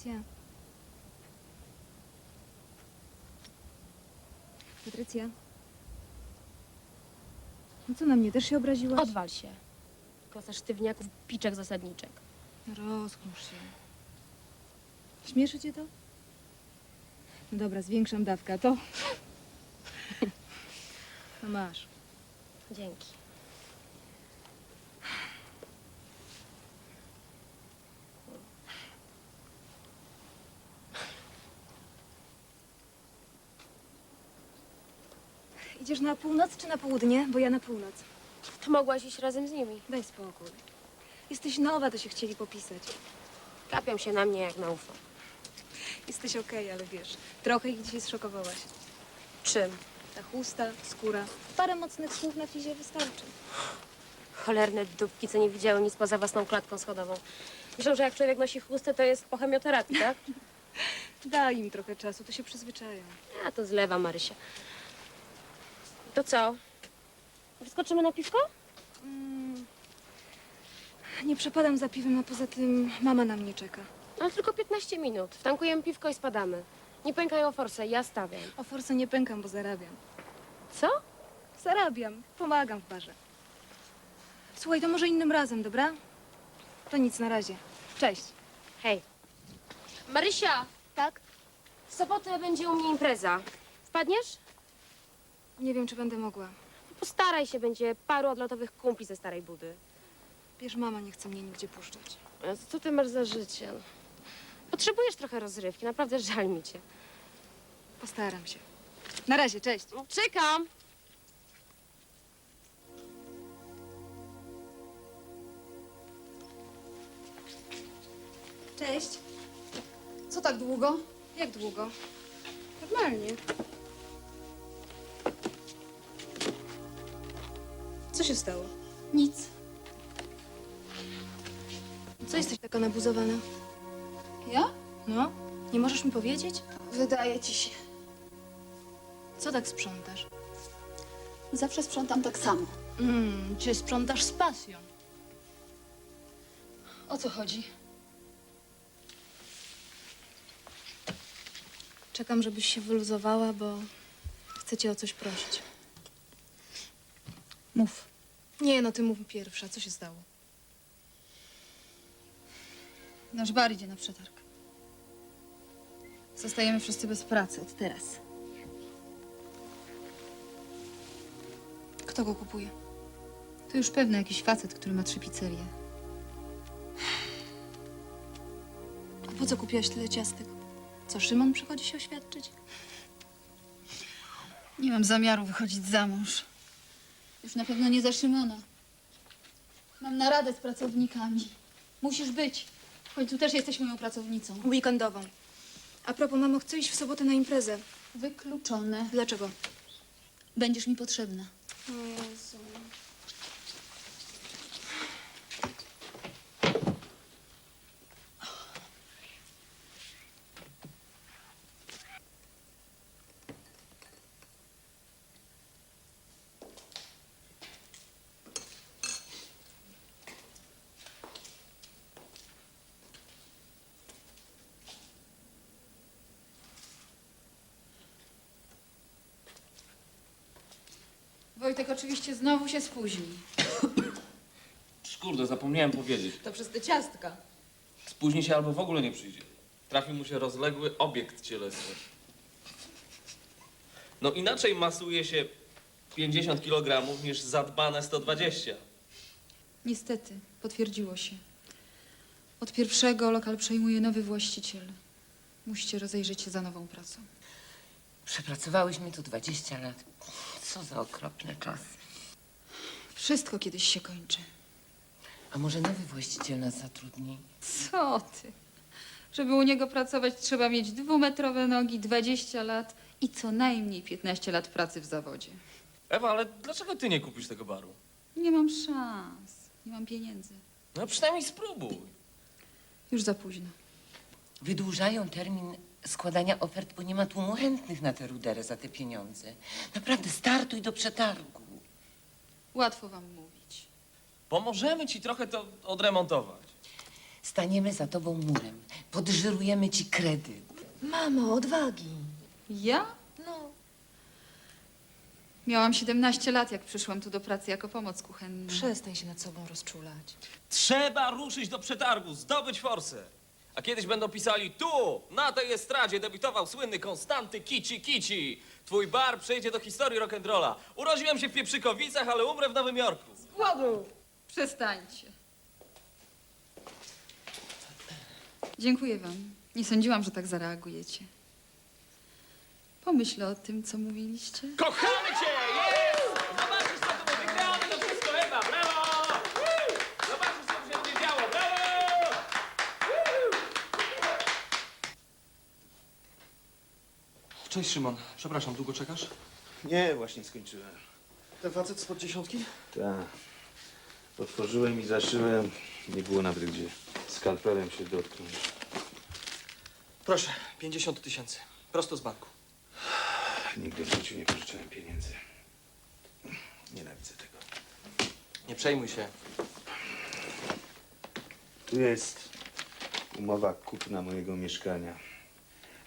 Patrycja. Patrycja. No co na mnie, też się obraziłaś? Odwal się. Klasa sztywniaków, piczek zasadniczek. Rozkosz się. Śmieszy cię to? No dobra, zwiększam dawkę, a to? No masz. Dzięki. Idziesz na północ czy na południe? Bo ja na północ. To mogłaś iść razem z nimi. Daj spokój. Jesteś nowa, to się chcieli popisać. Kapią się na mnie jak na UFO. Jesteś okej, ale wiesz, trochę ich dzisiaj zszokowałaś. Czym? Ta chusta, skóra. Parę mocnych słów na fizie wystarczy. Cholerne dupki, co nie widziały nic poza własną klatką schodową. Myślą, że jak człowiek nosi chustę, to jest po chemioterapii, tak? Daj im trochę czasu, to się przyzwyczają. Ja to zlewa, Marysia. To co? Wyskoczymy na piwko? Mm, nie przepadam za piwem, a poza tym mama na mnie czeka. Ale tylko 15 minut. Wtankujemy piwko i spadamy. Nie pękaj o forsę, ja stawiam. O forsę nie pękam, bo zarabiam. Co? Zarabiam, pomagam w barze. Słuchaj, to może innym razem, dobra? To nic, na razie. Cześć. Hej. Marysia, Tak? w sobotę będzie u mnie impreza. Wpadniesz? Nie wiem, czy będę mogła. Postaraj się, będzie paru odlotowych kumpli ze starej budy. Wiesz, mama nie chce mnie nigdzie puszczać. Jezu, Co ty masz za życie? Potrzebujesz trochę rozrywki, naprawdę żal mi cię. Postaram się. Na razie, cześć. Czekam! Cześć. Co tak długo? Jak długo? Normalnie. Co się stało? Nic. Co jesteś taka nabuzowana? Ja? No? Nie możesz mi powiedzieć? Wydaje ci się. Co tak sprzątasz? Zawsze sprzątam tak samo. Mmm, czy sprzątasz z pasją? O co chodzi? Czekam, żebyś się wyluzowała, bo chcę cię o coś prosić. Mów. Nie, no ty mów pierwsza. Co się stało? Nasz bar idzie na przetarg. Zostajemy wszyscy bez pracy od teraz. Kto go kupuje? To już pewny jakiś facet, który ma trzy pizzerie. A po co kupiłaś tyle ciastek? Co, Szymon przychodzi się oświadczyć? Nie mam zamiaru wychodzić za mąż. Już na pewno nie za Szymona. Mam naradę z pracownikami. Musisz być. W końcu też jesteś moją pracownicą. Weekendową. A propos, mamo, chcę iść w sobotę na imprezę. Wykluczone. Dlaczego? Będziesz mi potrzebna. O Jezu. Wojtek oczywiście znowu się spóźni. Kurde, zapomniałem powiedzieć. To przez te ciastka. Spóźni się albo w ogóle nie przyjdzie. Trafi mu się rozległy obiekt cielesny. No inaczej masuje się 50 kg niż zadbane 120. Niestety, potwierdziło się. Od pierwszego lokal przejmuje nowy właściciel. Musicie rozejrzeć się za nową pracą. Przepracowałyśmy tu 20 lat. Co za okropne czasy. Wszystko kiedyś się kończy. A może nowy właściciel nas zatrudni? Co ty? Żeby u niego pracować, trzeba mieć dwumetrowe nogi, 20 lat i co najmniej 15 lat pracy w zawodzie. Ewa, ale dlaczego ty nie kupisz tego baru? Nie mam szans. Nie mam pieniędzy. No przynajmniej spróbuj. Już za późno. Wydłużają termin składania ofert, bo nie ma tłumu chętnych na tę ruderę za te pieniądze. Naprawdę, startuj do przetargu. Łatwo wam mówić. Pomożemy ci trochę to odremontować. Staniemy za tobą murem. Podżyrujemy ci kredyt. Mamo, odwagi. Ja? No. Miałam 17 lat, jak przyszłam tu do pracy jako pomoc kuchenna. Przestań się nad sobą rozczulać. Trzeba ruszyć do przetargu, zdobyć forsę. A kiedyś będą pisali tu, na tej estradzie debiutował słynny Konstanty Kici Kici. Twój bar przejdzie do historii rock'n'rolla. Urodziłem się w Pieprzykowicach, ale umrę w Nowym Jorku. Głodu! Przestańcie. Dziękuję wam. Nie sądziłam, że tak zareagujecie. Pomyślę o tym, co mówiliście. Kochamy cię! Jest! Zobaczysz, co tu wygramy, to wszystko Ewa, brawo! Woo! Zobaczysz, co tu się będzie działo, brawo! Cześć Szymon, przepraszam, długo czekasz? Nie, właśnie skończyłem. Ten facet spod dziesiątki? Tak. Otworzyłem i zaszyłem. Nie było nawet gdzie skalpelem się dotknąć. Proszę, 50 tysięcy. Prosto z banku. Nigdy w życiu nie pożyczałem pieniędzy. Nienawidzę tego. Nie przejmuj się. Tu jest umowa kupna mojego mieszkania.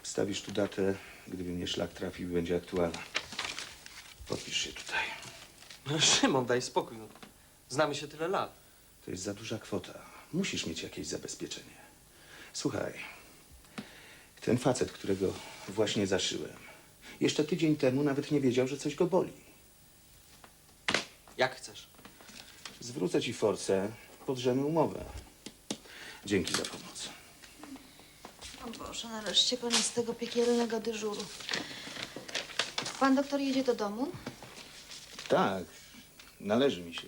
Wstawisz tu datę, gdyby mnie szlak trafił, będzie aktualna. Podpisz się tutaj. No, Szymon, daj spokój. No. Znamy się tyle lat. To jest za duża kwota. Musisz mieć jakieś zabezpieczenie. Słuchaj, ten facet, którego właśnie zaszyłem, jeszcze tydzień temu nawet nie wiedział, że coś go boli. Jak chcesz. Zwrócę ci forcę, podrzemy umowę. Dzięki za pomoc. O Boże, nareszcie koniec tego piekielnego dyżuru. Pan doktor jedzie do domu? Tak, należy mi się.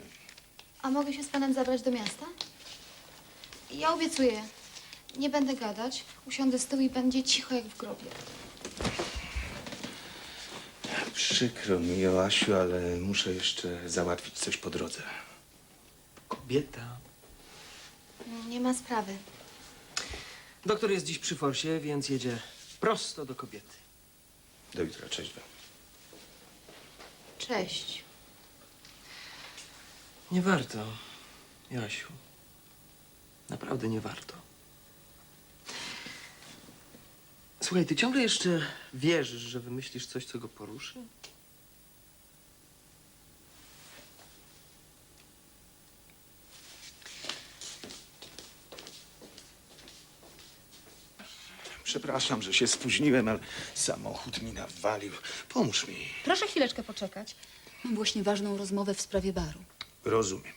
A mogę się z panem zabrać do miasta? Ja obiecuję. Nie będę gadać. Usiądę z tyłu i będzie cicho jak w grobie. Przykro mi, Joasiu, ale muszę jeszcze załatwić coś po drodze. Kobieta. Nie ma sprawy. Doktor jest dziś przy forsie, więc jedzie prosto do kobiety. Do jutra, cześć wam. Cześć. Nie warto, Jasiu. Naprawdę nie warto. Słuchaj, ty ciągle jeszcze wierzysz, że wymyślisz coś, co go poruszy? Przepraszam, że się spóźniłem, ale samochód mi nawalił. Pomóż mi. Proszę chwileczkę poczekać. Mam właśnie ważną rozmowę w sprawie baru. Rozumiem,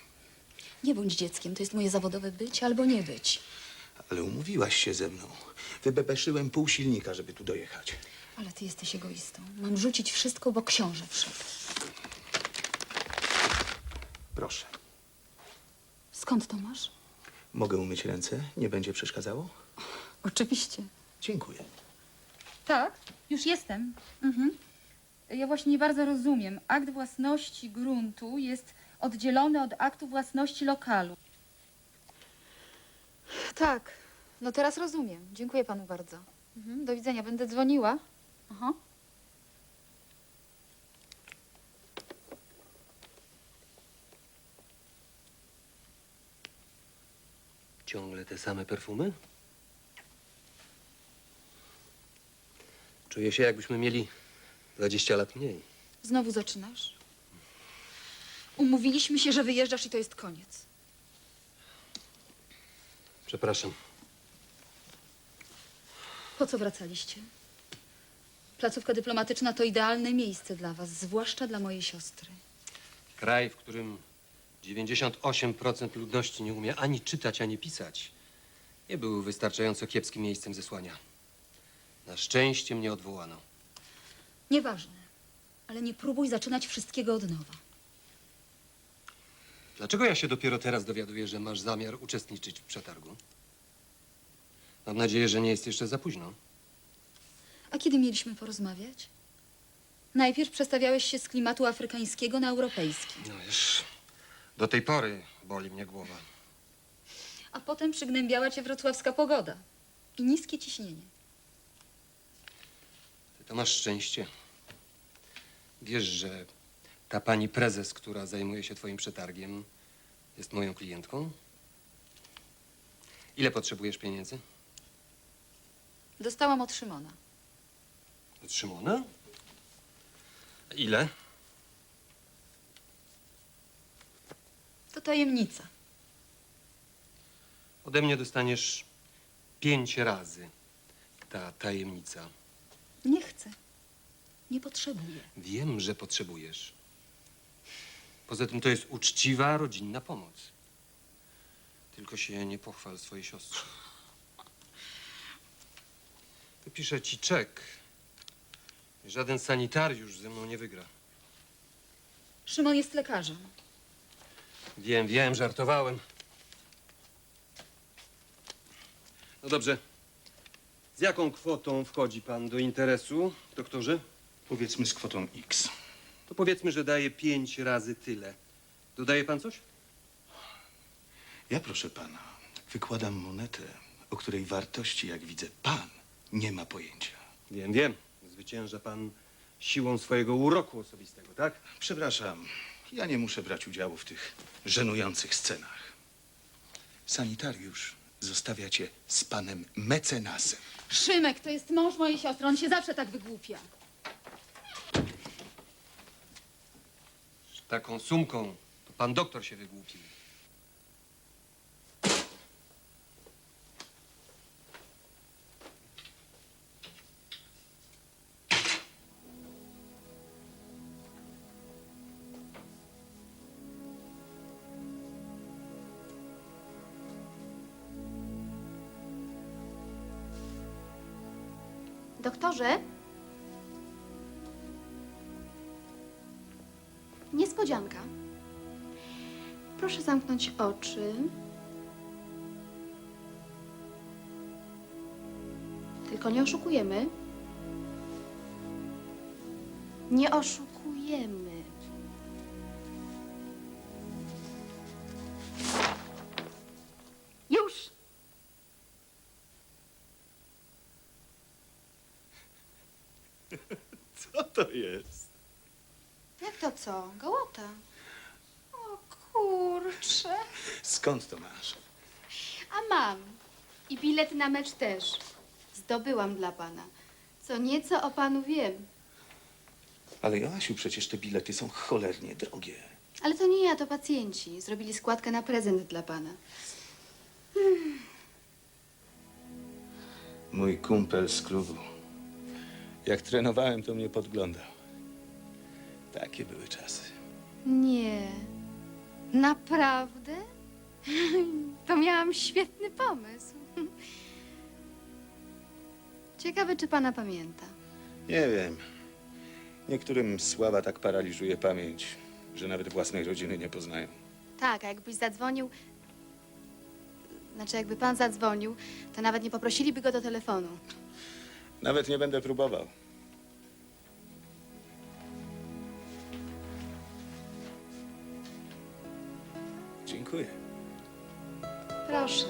Nie bądź dzieckiem, to jest moje zawodowe być albo nie być. ale umówiłaś się ze mną. Wybebeszyłem pół silnika, żeby tu dojechać. Ale ty jesteś egoistą. Mam rzucić wszystko, bo książę wszedł. Proszę. Skąd to masz? Mogę umyć ręce? Nie będzie przeszkadzało? Oczywiście. Dziękuję. Tak, już jestem. Mhm. Ja właśnie nie bardzo rozumiem. Akt własności gruntu jest oddzielony od aktu własności lokalu. Tak. No teraz rozumiem. Dziękuję panu bardzo. Mhm. Do widzenia. Będę dzwoniła. Aha. Ciągle te same perfumy? Czuję się, jakbyśmy mieli 20 lat mniej. Znowu zaczynasz? Umówiliśmy się, że wyjeżdżasz i to jest koniec. Przepraszam. Po co wracaliście? Placówka dyplomatyczna to idealne miejsce dla was, zwłaszcza dla mojej siostry. Kraj, w którym 98% ludności nie umie ani czytać, ani pisać, nie był wystarczająco kiepskim miejscem zesłania. Na szczęście mnie odwołano. Nieważne, ale nie próbuj zaczynać wszystkiego od nowa. Dlaczego ja się dopiero teraz dowiaduję, że masz zamiar uczestniczyć w przetargu? Mam nadzieję, że nie jest jeszcze za późno. A kiedy mieliśmy porozmawiać? Najpierw przestawiałeś się z klimatu afrykańskiego na europejski, No wiesz, do tej pory boli mnie głowa. a potem przygnębiała cię wrocławska pogoda i niskie ciśnienie. To masz szczęście. Wiesz, że ta pani prezes, która zajmuje się twoim przetargiem, jest moją klientką? Ile potrzebujesz pieniędzy? Dostałam od Szymona. Od Szymona? Ile? To tajemnica. Ode mnie dostaniesz pięć razy ta tajemnica. Nie chcę. Nie potrzebuję. Wiem, że potrzebujesz. Poza tym to jest uczciwa, rodzinna pomoc. Tylko się nie pochwal swojej siostrze. Wypiszę ci czek. Żaden sanitariusz ze mną nie wygra. Szymon jest lekarzem. Wiem, wiem, żartowałem. No dobrze. Z jaką kwotą wchodzi pan do interesu, doktorze? Powiedzmy z kwotą X. To powiedzmy, że daje pięć razy tyle. Dodaje pan coś? Ja, proszę pana, wykładam monetę, o której wartości, jak widzę, pan nie ma pojęcia. Wiem, wiem. Zwycięża pan siłą swojego uroku osobistego, tak? Przepraszam, ja nie muszę brać udziału w tych żenujących scenach. Sanitariusz zostawia cię z panem mecenasem. Szymek to jest mąż mojej siostry. On się zawsze tak wygłupia. Z taką sumką to pan doktor się wygłupił. Doktorze? Niespodzianka. Proszę zamknąć oczy. Tylko nie oszukujemy. Nie oszukujemy. Co? Gołota. O kurczę. Skąd to masz? A mam. I bilet na mecz też. Zdobyłam dla pana. Co nieco o panu wiem. Ale Joasiu, przecież te bilety są cholernie drogie. Ale to nie ja, to pacjenci. Zrobili składkę na prezent dla pana. Mój kumpel z klubu. Jak trenowałem, to mnie podglądał. Takie były czasy. Nie. Naprawdę? To miałam świetny pomysł. Ciekawe, czy pana pamięta. Nie wiem. Niektórym sława tak paraliżuje pamięć, że nawet własnej rodziny nie poznają. Tak, a jakbyś zadzwonił. Znaczy, jakby pan zadzwonił, to nawet nie poprosiliby go do telefonu. Nawet nie będę próbował. Dziękuję. Proszę.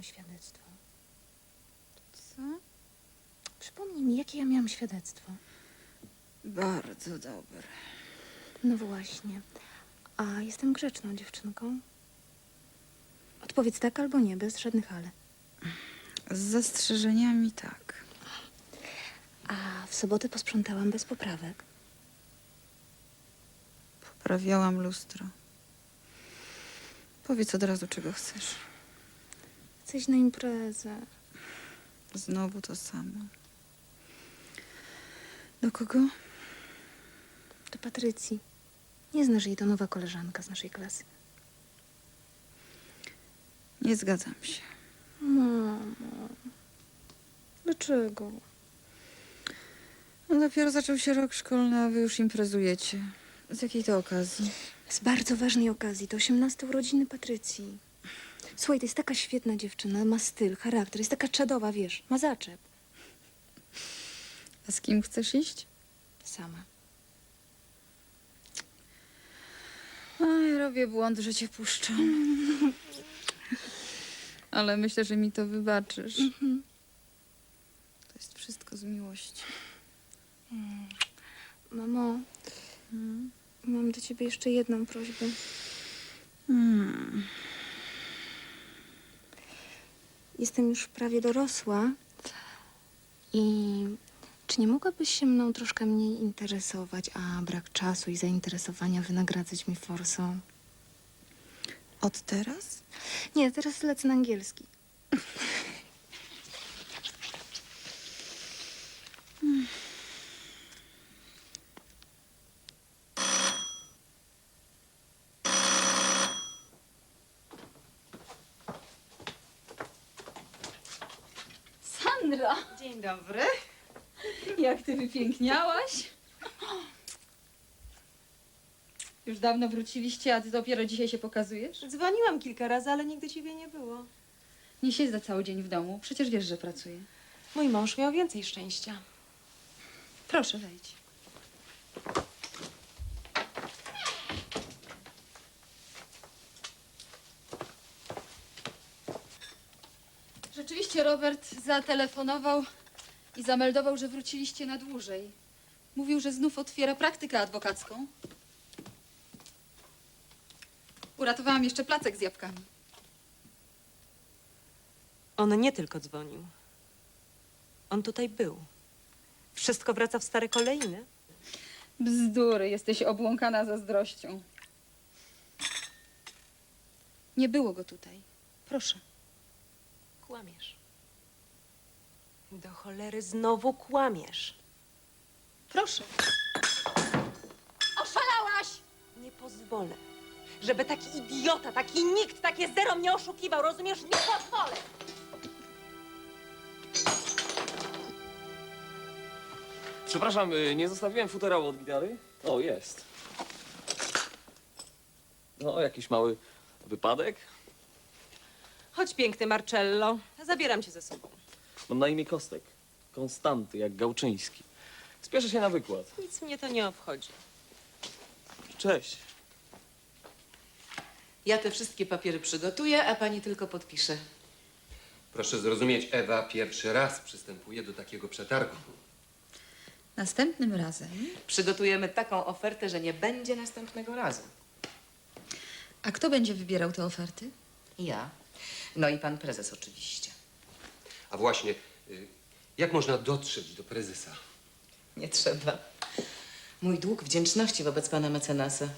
Miałam świadectwo? Co? Przypomnij mi, jakie ja miałam świadectwo. Bardzo dobre. No właśnie. A jestem grzeczną dziewczynką. Odpowiedz tak albo nie, bez żadnych ale. Z zastrzeżeniami tak. A w sobotę posprzątałam bez poprawek. Poprawiałam lustro. Powiedz od razu, czego chcesz. Coś na imprezę. Znowu to samo. Do kogo? Do Patrycji. Nie znasz jej, to nowa koleżanka z naszej klasy. Nie zgadzam się. Mamo. Dlaczego? No dopiero zaczął się rok szkolny, a wy już imprezujecie. Z jakiej to okazji? Z bardzo ważnej okazji. To 18 urodziny Patrycji. Słuchaj, to jest taka świetna dziewczyna. Ma styl, charakter. Jest taka czadowa, wiesz. Ma zaczep. A z kim chcesz iść? Sama. Oj, robię błąd, że cię puszczam. Ale myślę, że mi to wybaczysz. To jest wszystko z miłości. Mamo, mam do ciebie jeszcze jedną prośbę. Hmm. Jestem już prawie dorosła i czy nie mogłabyś się mną troszkę mniej interesować, a brak czasu i zainteresowania wynagradzać mi forsą? Od teraz? Nie, teraz lecę na angielski. Sandra! Dzień dobry. Jak ty wypiękniałaś? Już dawno wróciliście, a ty dopiero dzisiaj się pokazujesz? Dzwoniłam kilka razy, ale nigdy ciebie nie było. Nie siedzę cały dzień w domu. Przecież wiesz, że pracuję. Mój mąż miał więcej szczęścia. Proszę, wejdź. Rzeczywiście Robert zatelefonował i zameldował, że wróciliście na dłużej. Mówił, że znów otwiera praktykę adwokacką. Uratowałam jeszcze placek z jabłkami. On nie tylko dzwonił. On tutaj był. Wszystko wraca w stare kolejny. Bzdury, jesteś obłąkana zazdrością. Nie było go tutaj. Proszę. Kłamiesz. Do cholery znowu kłamiesz. Proszę. Oszalałaś! Nie pozwolę, żeby taki idiota, taki nikt, takie zero mnie oszukiwał, rozumiesz? Nie pozwolę! Przepraszam, y, nie zostawiłem futerału od gitary? O, jest. No, jakiś mały wypadek. Chodź, piękny Marcello. Zabieram cię ze sobą. Mam na imię Kostek. Konstanty, jak Gałczyński. Spieszę się na wykład. Nic mnie to nie obchodzi. Cześć. Ja te wszystkie papiery przygotuję, a pani tylko podpisze. Proszę zrozumieć, Ewa pierwszy raz przystępuje do takiego przetargu. Następnym razem. Przygotujemy taką ofertę, że nie będzie następnego razu. A kto będzie wybierał te oferty? Ja. No i pan prezes oczywiście. A właśnie, y, jak można dotrzeć do prezesa? Nie trzeba. Mój dług wdzięczności wobec pana mecenasa.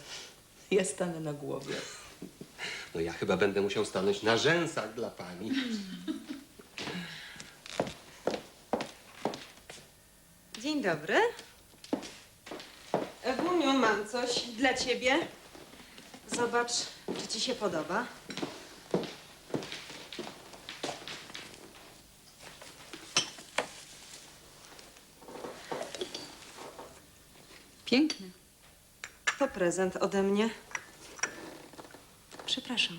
Ja stanę na głowie. No ja chyba będę musiał stanąć na rzęsach dla pani. Dzień dobry. Ewuniu, mam coś dla ciebie. Zobacz, czy ci się podoba. Piękne. To prezent ode mnie. Przepraszam.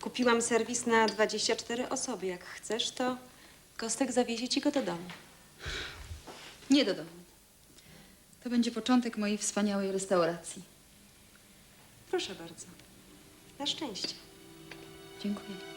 Kupiłam serwis na 24 osoby. Jak chcesz, to Kostek zawiezie ci go do domu. Nie do domu. To będzie początek mojej wspaniałej restauracji. Proszę bardzo. Na szczęście. Dziękuję.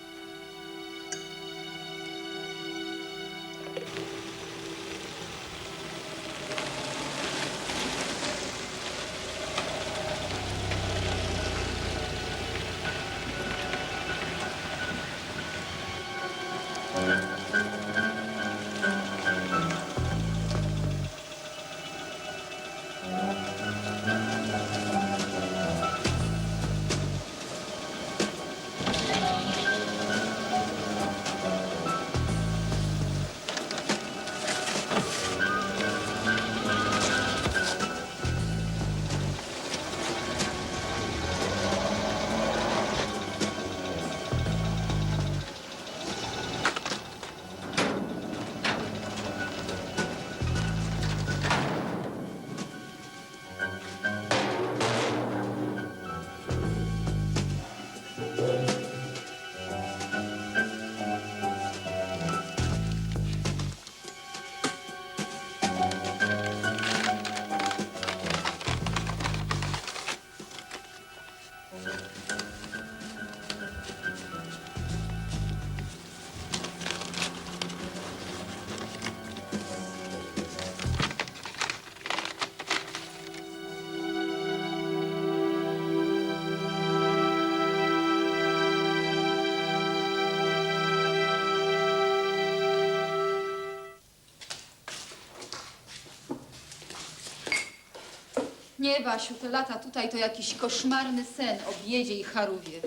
Nie, Basiu, te lata tutaj to jakiś koszmarny sen o biedzie i charówie.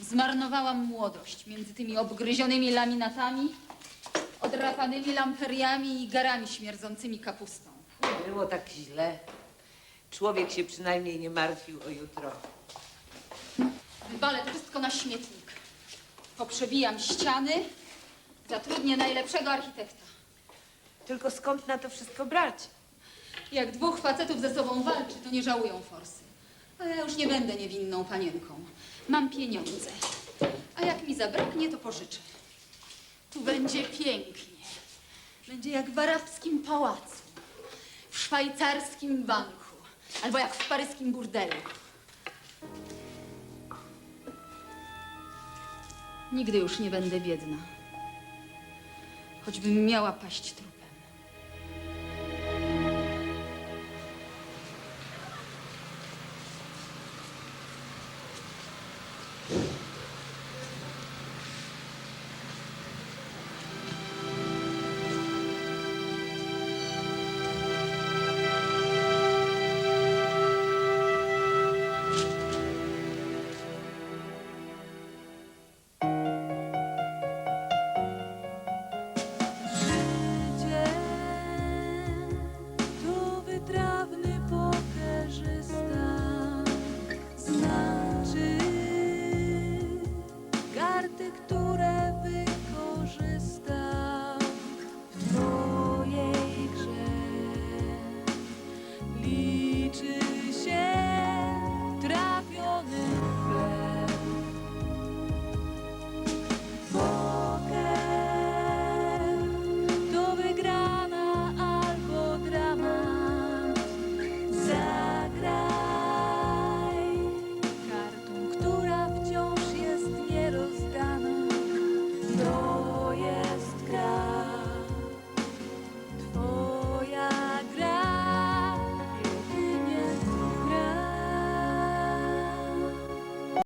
Zmarnowałam młodość między tymi obgryzionymi laminatami, odrapanymi lamperiami i garami śmierdzącymi kapustą. Nie było tak źle. Człowiek się przynajmniej nie martwił o jutro. Wywalę to wszystko na śmietnik. Poprzebijam ściany, zatrudnię najlepszego architekta. Tylko skąd na to wszystko brać? Jak dwóch facetów ze sobą walczy, to nie żałują forsy. A ja już nie będę niewinną panienką. Mam pieniądze. A jak mi zabraknie, to pożyczę. Tu będzie pięknie. Będzie jak w arabskim pałacu, w szwajcarskim banku, albo jak w paryskim burdelu. Nigdy już nie będę biedna. Choćbym miała paść trupem.